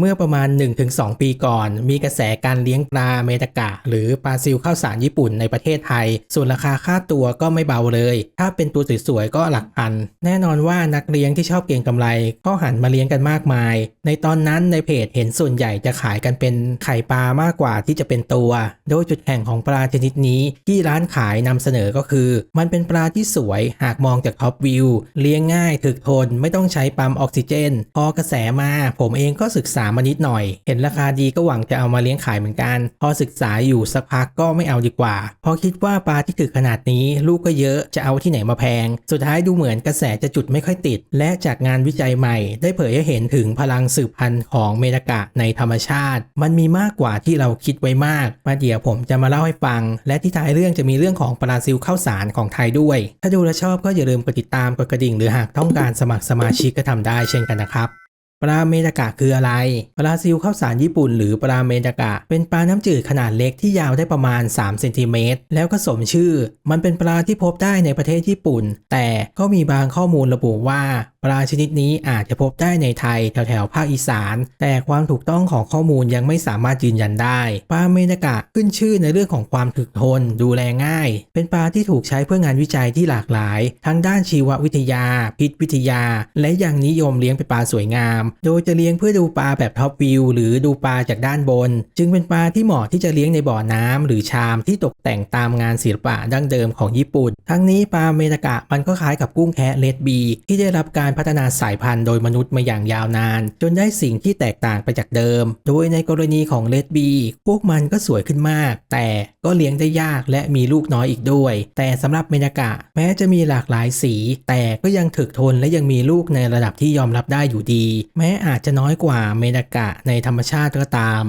เมื่อประมาณ 1-2 ปีก่อน มีกระแสการเลี้ยงปลาเมตากะ หรือปลาซิลข้าวสารญี่ปุ่นในประเทศไทย ส่วนราคาค่าตัวก็ไม่เบาเลย ถ้าเป็นตัวสวยๆก็หลักพัน แน่นอนว่านักเลี้ยงที่ชอบเก็งกำไร ก็หันมาเลี้ยงกันมากมาย ในตอนนั้นในเพจเห็นส่วนใหญ่จะขายกันเป็นไข่ปลามากกว่าที่จะเป็นตัว โดยจุดแข่งของปลาชนิดนี้ที่ร้านขายนำเสนอก็คือ มันเป็นปลาที่สวยหากมองจากท็อปวิวเลี้ยงง่ายถึกทนไม่ต้องใช้ปั๊มออกซิเจน พอกระแสมาผมเองก็ศึกษามานิดหน่อย เห็นราคาดีก็หวังจะเอามาเลี้ยงขายเหมือนกัน พอศึกษาอยู่สักพักก็ไม่เอาดีกว่าเพราะคิดว่าปลาที่ถึกขนาดนี้ลูกก็เยอะจะเอาที่ไหนมาแพง สุดท้ายดูเหมือนกระแสจะจุดไม่ค่อยติด และจากงานวิจัยใหม่ ได้เผยให้เห็นถึงพลังสืบพันธุ์ของเมตากะในธรรมชาติ มันมีมากกว่าที่เราคิดไว้มาก มาเดี๋ยวผมจะมาเล่าให้ฟัง และที่ท้ายเรื่องจะมีเรื่องของปลาซิลข้าวสารของไทยด้วย ถ้าดูและชอบก็อย่าลืมกดติดตามกดกระดิ่ง หรือหากต้องการสมัครสมาชิกก็ทำได้เช่นกันนะครับ ปลาเมดากะคืออะไร ปลาซิลข้าวสารญี่ปุ่นหรือปลาเมดากะ เป็นปลาน้ำจืดขนาดเล็กที่ยาวได้ประมาณ3เซนติเมตรแล้วก็สมชื่อ มันเป็นปลาที่พบได้ในประเทศญี่ปุ่น แต่ก็มีบางข้อมูลระบุว่าปลาชนิดนี้อาจจะพบได้ในไทยแถวๆภาคอีสาน แต่ความถูกต้องของข้อมูลยังไม่สามารถยืนยันได้ปลาเมตากะขึ้นชื่อในเรื่องของความถึกทน ดูแลง่าย เป็นปลาที่ถูกใช้เพื่องานวิจัยที่หลากหลาย ทั้งด้านชีววิทยา พิษวิทยา และยังนิยมเลี้ยงเป็นปลาสวยงาม โดยจะเลี้ยงเพื่อดูปลาแบบท็อปวิวหรือดูปลาจากด้านบน จึงเป็นปลาที่เหมาะที่จะเลี้ยงในบ่อน้ำหรือชามที่ตกแต่งตามงานศิลปะดั้งเดิมของญี่ปุ่น ทั้งนี้ปลาเมตากะมันก็คล้ายกับกุ้งแคะเลดบี ที่ได้รับการพัฒนาสายพันธุ์โดยมนุษย์มาอย่างยาวนาน จนได้สิ่งที่แตกต่างไปจากเดิม โดยในกรณีของเลดบีพวกมันก็สวยขึ้นมาก แต่ก็เลี้ยงได้ยากและมีลูกน้อยอีกด้วย แต่สำหรับเมตากะ แม้จะมีหลากหลายสี แต่ก็ยังถึกทนและยังมีลูกในระดับที่ยอมรับได้อยู่ดี แม้อาจจะน้อยกว่าเมตากะในธรรมชาติก็ตาม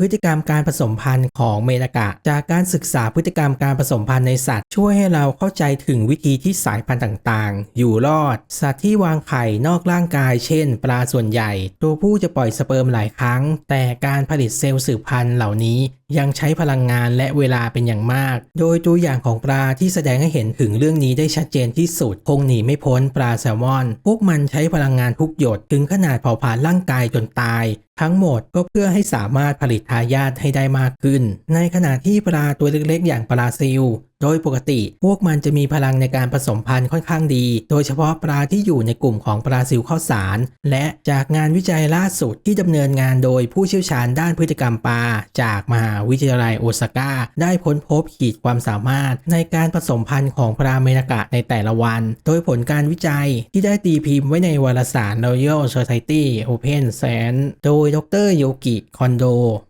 พฤติกรรมการผสมพันธุ์ของเมลากะ จากการศึกษาพฤติกรรมการผสมพันธุ์ในสัตว์ ช่วยให้เราเข้าใจถึงวิธีที่สายพันธุ์ต่างๆ อยู่รอด สัตว์ที่วางไข่นอกร่างกาย เช่น ปลาส่วนใหญ่ ตัวผู้จะปล่อยสเปิร์มหลายครั้ง แต่การผลิตเซลล์สืบพันธุ์เหล่านี้ ยังใช้พลังงานและเวลาเป็นอย่างมาก โดยตัวอย่างของปลาที่แสดงให้เห็นถึงเรื่องนี้ได้ชัดเจนที่สุด คงหนีไม่พ้นปลาแซลมอน พวกมันใช้พลังงานทุกหยด ถึงขนาดเผาผลาญร่างกายจนตาย ทั้งหมดก็เพื่อให้สามารถผลิตทายาทให้ได้มากขึ้น ในขณะที่ปลาตัวเล็กๆ อย่างปลาซิล โดยปกติ พวกมันจะมีพลังในการผสมพันธุ์ค่อนข้างดี โดยเฉพาะปลาที่อยู่ในกลุ่มของปลาซิลข้าวสาร และจากงานวิจัยล่าสุดที่ดำเนินงานโดยผู้เชี่ยวชาญด้านพฤติกรรมปลา จากมหาวิทยาลัยโอซาก้า ได้ค้นพบขีดความสามารถในการผสมพันธุ์ของปลาเมนากะในแต่ละวัน โดยผลการวิจัยที่ได้ตีพิมพ์ไว้ในวารสาร Royal Society Open Science โดยดรโยกิคอนโด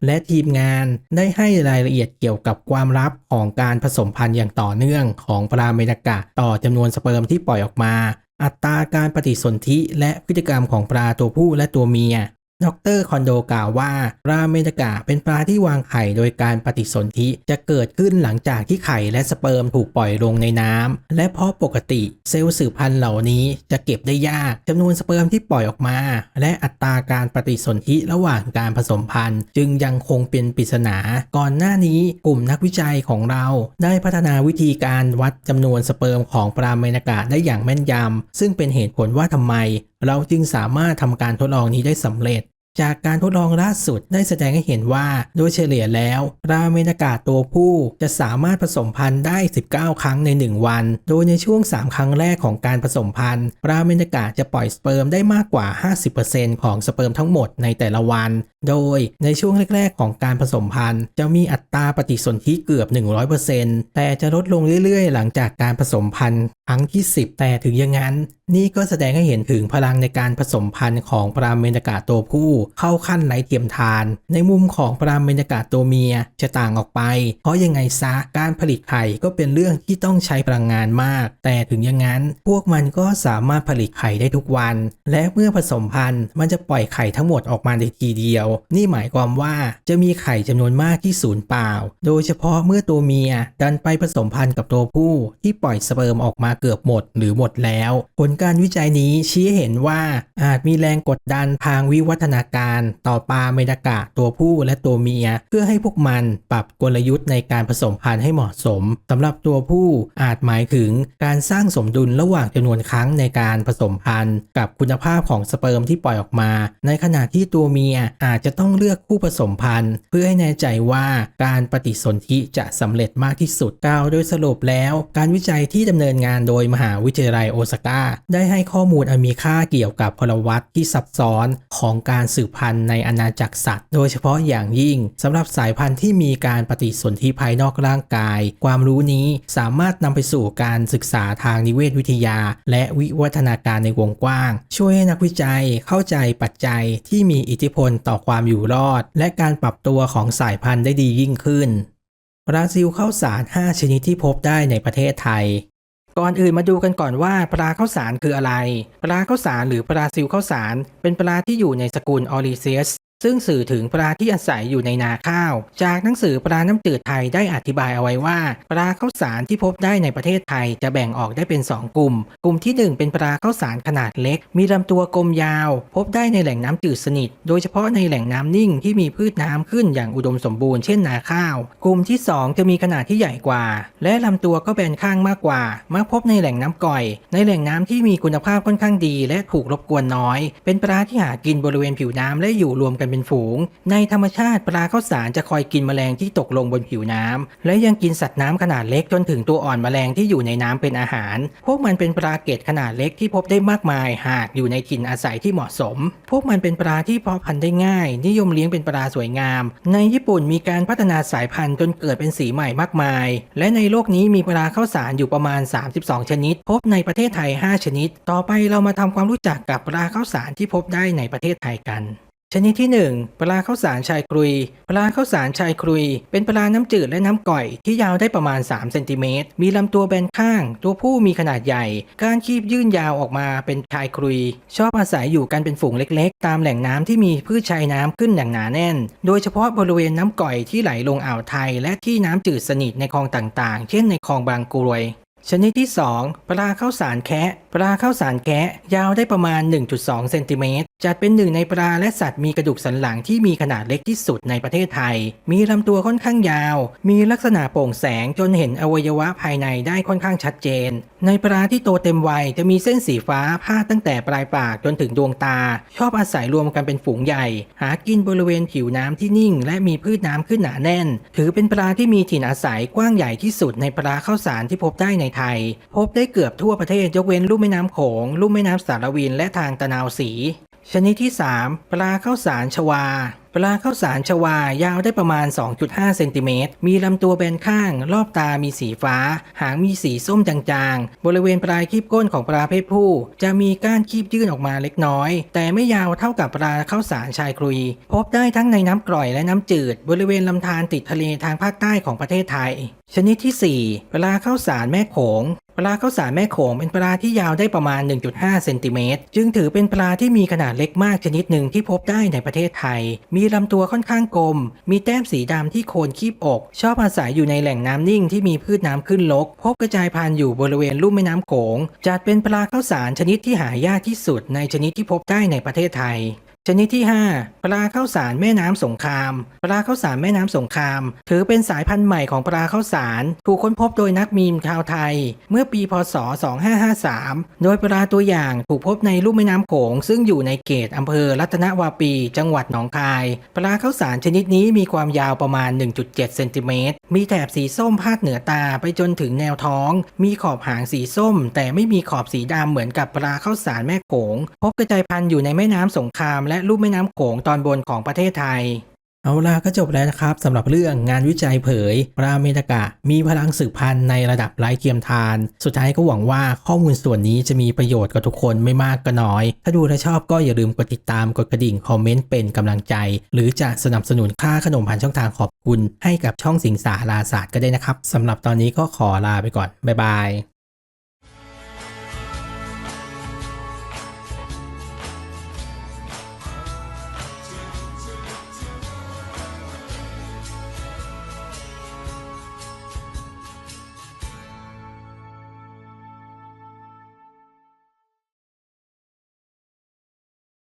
และทีมงานได้ให้รายละเอียดเกี่ยวกับความลับของการผสมพันธุ์อย่างต่อเนื่องของปลาเมดากะต่อจำนวนสเปิร์มที่ปล่อยออกมา อัตราการปฏิสนธิและพฤติกรรมของปลาตัวผู้และตัวเมีย ดรคอนโดกล่าวว่าปลาเมตากะเป็นปลาที่วางไข่โดยการปฏิสนธิจะเกิดขึ้นหลังจากที่ไข่และสเปิร์มถูกปล่อยลงในน้ำและเพราะปกติเซลล์สืบพันธุ์เหล่านี้จะเก็บได้ยากจำนวนสเปิร์มที่ปล่อยออกมา และอัตราการปฏิสนธิระหว่างการผสมพันธุ์ จึงยังคงเป็นปริศนา ก่อนหน้านี้กลุ่มนักวิจัยของเรา ได้พัฒนาวิธีการวัดจำนวนสเปิร์มของปลาเมนกะได้อย่างแม่นยำซึ่งเป็นเหตุผลว่าทำไมเราจึงสามารถทำการทดลองนี้ได้สำเร็จ จากการทดลองล่าสุดได้แสดงให้เห็นว่า โดยเฉลี่ยแล้วปลาเมนากาตัวผู้จะสามารถผสมพันธุ์ได้ 19 ครั้งใน 1 วัน โดยในช่วง 3 ครั้งแรกของการผสมพันธุ์ปลาเมนากาจะปล่อยสเปิร์มได้มากกว่า 50%ของสเปิร์มทั้งหมดในแต่ละวัน โดยในช่วงแรก ๆ ของการผสมพันธุ์ จะมีอัตราปฏิสนธิเกือบ 100%แต่จะลดลงเรื่อยๆ หลังจากการผสมพันธุ์ครั้งที่ 10 แต่ถึงอย่างนั้น นี่ก็แสดงให้เห็นถึงพลังในการผสมพันธุ์ของปรามเมนากาตัวผู้เข้าขั้นไร้เทียมทาน ในมุมของปรามเมนากาตัวเมียจะต่างออกไป เพราะยังไงซะการผลิตไข่ก็เป็นเรื่องที่ต้องใช้พลังงานมาก แต่ถึงอย่างนั้น พวกมันก็สามารถผลิตไข่ได้ทุกวัน และเมื่อผสมพันธุ์มันจะปล่อยไข่ทั้งหมดออกมาในทีเดียว นี่หมายความว่าจะมีไข่จำนวนมากที่สูญเปล่า โดยเฉพาะเมื่อตัวเมียดันไปผสมพันธุ์กับตัวผู้ที่ปล่อยสเปิร์มออกมาเกือบหมด หรือหมดแล้วผลการวิจัยนี้ชี้เห็นว่าอาจมีแรงกดดันทางวิวัฒนาการต่อปลาเมดากะตัวผู้และตัวเมีย เพื่อให้พวกมันปรับกลยุทธ์ในการผสมพันธุ์ให้เหมาะสมสำหรับตัวผู้อาจหมายถึงการสร้างสมดุลระหว่างจำนวนครั้งในการผสมพันธุ์ กับคุณภาพของสเปิร์มที่ปล่อยออกมา ในขณะที่ตัวเมียอาจจะต้องเลือกคู่ผสมพันธุ์ เพื่อให้แน่ใจว่าการปฏิสนธิจะสำเร็จมากที่สุดกล่าวโดยสรุปแล้ว การวิจัยที่ดำเนินงานโดยมหาวิทยาลัยโอซาก้าได้ให้ข้อมูลอันมีค่าเกี่ยวกับพลวัตที่ซับซ้อนของการสืบพันธุ์ในอาณาจักรสัตว์ โดยเฉพาะอย่างยิ่งสำหรับสายพันธุ์ที่มีการปฏิสนธิภายนอกร่างกาย ความรู้นี้สามารถนำไปสู่การศึกษาทางนิเวศวิทยา และวิวัฒนาการในวงกว้าง ช่วยให้นักวิจัยเข้าใจปัจจัยที่มีอิทธิพลต่อความอยู่รอด และการปรับตัวของสายพันธุ์ได้ดียิ่งขึ้นบราซิลข้าสาร 5 ชนิดที่พบได้ในประเทศไทย ก่อนอื่นมาดูกันก่อนว่าปลาข้าวสารคืออะไร ปลาข้าวสารหรือปลาซิวข้าวสาร เป็นปลาที่อยู่ในสกุลออริเซียส ซึ่งสื่อถึงปลาที่อาศัยอยู่ในนาข้าว จากหนังสือปลาน้ำจืดไทยได้อธิบายเอาไว้ว่า ปลาข้าวสารที่พบได้ในประเทศไทยจะแบ่งออกได้เป็น 2 กลุ่ม กลุ่มที่ 1 เป็นปลาข้าวสารขนาดเล็ก มีลำตัวกลมยาว พบได้ในแหล่งน้ำจืดสนิท โดยเฉพาะในแหล่งน้ำนิ่งที่มีพืชน้ำขึ้นอย่างอุดมสมบูรณ์เช่นนาข้าว กลุ่มที่ 2 จะมีขนาดที่ใหญ่กว่า และลำตัวก็แบนข้างมากกว่า มักพบในแหล่งน้ำก่อย ในแหล่งน้ำที่มีคุณภาพค่อนข้างดี และถูกรบกวนน้อย เป็นปลาที่หากินบริเวณผิวน้ำและอยู่รวมกันเป็นฝูง ในธรรมชาติปลาข้าวสารจะคอยกินแมลงที่ตกลงบนผิวน้ำและยังกินสัตว์น้ำขนาดเล็กจนถึงตัวอ่อนแมลงที่อยู่ในน้ำเป็นอาหาร พวกมันเป็นปลาเกตขนาดเล็กที่พบได้มากมาย หากอยู่ในถิ่นอาศัยที่เหมาะสม พวกมันเป็นปลาที่เพาะพันธุ์ได้ง่าย นิยมเลี้ยงเป็นปลาสวยงาม ในญี่ปุ่นมีการพัฒนาสายพันธุ์จนเกิดเป็นสีใหม่มากมาย และในโลกนี้มีปลาข้าวสารอยู่ประมาณ 32 ชนิด พบในประเทศไทย 5 ชนิด ต่อไปเรามาทำความรู้จักกับปลาข้าวสารที่พบได้ในประเทศไทยกัน ชนิดที่ 1 ปลาข้าวสารชายครุย ปลาข้าวสารชายครุย เป็นปลาน้ำจืดและน้ำก่อย ที่ยาวได้ประมาณ 3 เซนติเมตร มีลำตัวแบนข้าง ตัวผู้มีขนาดใหญ่ กานคีบยื่นยาวออกมาเป็นชายครุย ชอบอาศัยอยู่กันเป็นฝูงเล็กๆ ตามแหล่งน้ำที่มีพืชชายน้ำขึ้นอย่างหนาแน่น โดยเฉพาะบริเวณน้ำก่อยที่ไหลลงอ่าวไทย และที่น้ำจืดสนิทในคลองต่างๆ เช่นในคลองบางกรวย ชนิดที่ 2 ปลาข้าวสารแคะปลาข้าวสารแคะยาวได้ประมาณ 1.2 เซนติเมตร จัดเป็นหนึ่งในปลาและสัตว์มีกระดูกสันหลังที่มีขนาดเล็กที่สุดในประเทศไทย มีลำตัวค่อนข้างยาว มีลักษณะโปร่งแสงจนเห็นอวัยวะภายในได้ค่อนข้างชัดเจน ในปลาที่โตเต็มวัยจะมีเส้นสีฟ้าพาดตั้งแต่ปลายปากจนถึงดวงตา ชอบอาศัยรวมกันเป็นฝูงใหญ่ หากินบริเวณผิวน้ำที่นิ่ง และมีพืชน้ำขึ้นหนาแน่น ถือเป็นปลาที่มีถิ่นอาศัยกว้างใหญ่ที่สุดในปลาข้าวสารที่พบได้ในไทย พบได้เกือบทั่วประเทศยกเว้นลุ่มแม่น้ำโขงลุ่มแม่น้ำสารวินและทางตะนาวสี ชนิดที่ 3 ปลาข้าวสารชวา ปลาข้าวสารชวายาวได้ประมาณ 2.5 เซนติเมตร มีลำตัวแบนข้าง รอบตามีสีฟ้า หางมีสีส้มจางๆ บริเวณปลายคีบก้นของปลาเพศผู้ จะมีก้านคีบยื่นออกมาเล็กน้อย แต่ไม่ยาวเท่ากับปลาข้าวสารชายครุย พบได้ทั้งในน้ำกร่อยและน้ำจืด บริเวณลำธารติดทะเลทางภาคใต้ของประเทศไทย ชนิดที่ 4 ปลาข้าวสารแม่โขง ปลาข้าวสารแม่โขงเป็นปลาที่ยาวได้ประมาณ 1.5 เซนติเมตรจึงถือเป็นปลาที่มีขนาดเล็กมากชนิดหนึ่งที่พบได้ในประเทศไทย มีลำตัวค่อนข้างกลม มีแต้มสีดำที่โคนคีบอก ชอบอาศัยอยู่ในแหล่งน้ำนิ่งที่มีพืชน้ำขึ้นลกพบกระจายพันธุ์อยู่บริเวณลุ่มแม่น้ำโขงจัดเป็นปลาข้าวสารชนิดที่หายากที่สุดในชนิดที่พบได้ในประเทศไทย ชนิดที่ 5 ปลาข้าวสารแม่น้ำสงคราม ปลาข้าวสารแม่น้ำสงคราม ถือเป็นสายพันธุ์ใหม่ของปลาข้าวสาร ถูกค้นพบโดยนักมีมชาวไทย เมื่อปีพศ 2553 โดยปลาตัวอย่างถูกพบในลุ่มแม่น้ำโขง ซึ่งอยู่ในเขตอำเภอรัตนวาปี จังหวัดหนองคาย ปลาข้าวสารชนิดนี้มีความยาวประมาณ 1.7 เซนติเมตร มีแถบสีส้มพาดเหนือตาไปจนถึงแนวท้อง มีขอบหางสีส้ม แต่ไม่มีขอบสีดำเหมือนกับปลาข้าวสารแม่โขง พบกระจายพันธุ์อยู่ในแม่น้ำสงครามและลุ่มแม่น้ำโขงตอนบนของประเทศไทย เอาล่ะก็จบแล้วนะครับสำหรับเรื่องงานวิจัยเผยปลาเมตกะ มีพลังสืบพันธุ์ในระดับไร้เทียมทาน สุดท้ายก็หวังว่าข้อมูลส่วนนี้จะมีประโยชน์กับทุกคนไม่มากก็น้อย ถ้าดูและชอบก็อย่าลืมกดติดตามกดกระดิ่งคอมเมนต์เป็นกำลังใจ หรือจะสนับสนุนค่าขนมผ่านช่องทางขอบคุณ ให้กับช่องสิงสาราศาสตร์ก็ได้นะครับสำหรับตอนนี้ก็ขอลาไปก่อนบ๊ายบาย